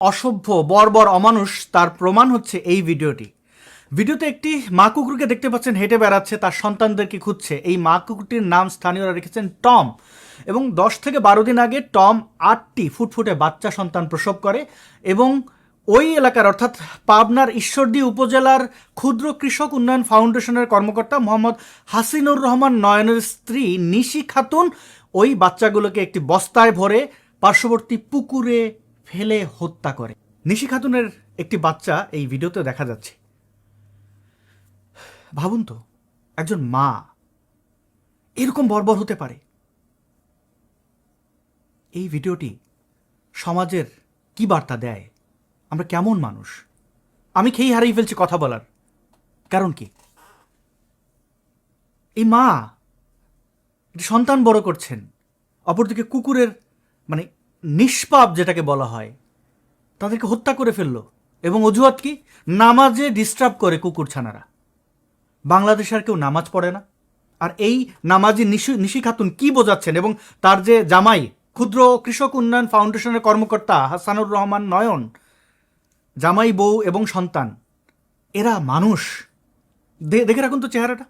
অসভ্য, বর্বর, অমানুষ, তার প্রমাণ হচ্ছে এই ভিডিওটি। ভিডিওতে একটি মা কুকুরকে দেখতে পাচ্ছেন, হেঁটে বেড়াচ্ছে, তার সন্তানদেরকে খুঁজছে। এই মা কুকুরটির নাম স্থানীয়রা রেখেছেন টম এবং দশ থেকে বারো দিন আগে টম আটটি ফুটফুটে বাচ্চা সন্তান প্রসব করে এবং ওই এলাকার, অর্থাৎ পাবনার ঈশ্বরদী উপজেলার ক্ষুদ্র কৃষক উন্নয়ন ফাউন্ডেশনের কর্মকর্তা মোহাম্মদ হাসিনুর রহমান নয়নের স্ত্রী নিশি খাতুন ওই বাচ্চাগুলোকে একটি বস্তায় ভরে পার্শ্ববর্তী পুকুরে ফেলে হত্যা করে। নিশি খাতুনের একটি বাচ্চা এই ভিডিওতে দেখা যাচ্ছে। ভাবুন তো, একজন মা এরকম বর্বর হতে পারে। এই ভিডিওটি সমাজের কি বার্তা দেয়? আমরা কেমন মানুষ? আমি খেয়ে হারিয়ে ফেলছি কথা বলার। কারণ কি? এই মা সন্তান বড় করছেন, অপরদিকে কুকুরের মানে নিষ্পাপ যেটাকে বলা হয়, তাদেরকে হত্যা করে ফেলল। এবং অজুহাত কি? নামাজে ডিস্টার্ব করে কুকুর ছানারা। বাংলাদেশে আর কেউ নামাজ পড়ে না। আর এই নামাজি নিশি নিশি খাতুন কী বোঝাচ্ছেন? এবং তার যে জামাই, ক্ষুদ্র কৃষক উন্নয়ন ফাউন্ডেশনের কর্মকর্তা হাসানুর রহমান নয়ন, জামাই বউ এবং সন্তান, এরা মানুষ। দেখে রাখুন তো চেহারাটা।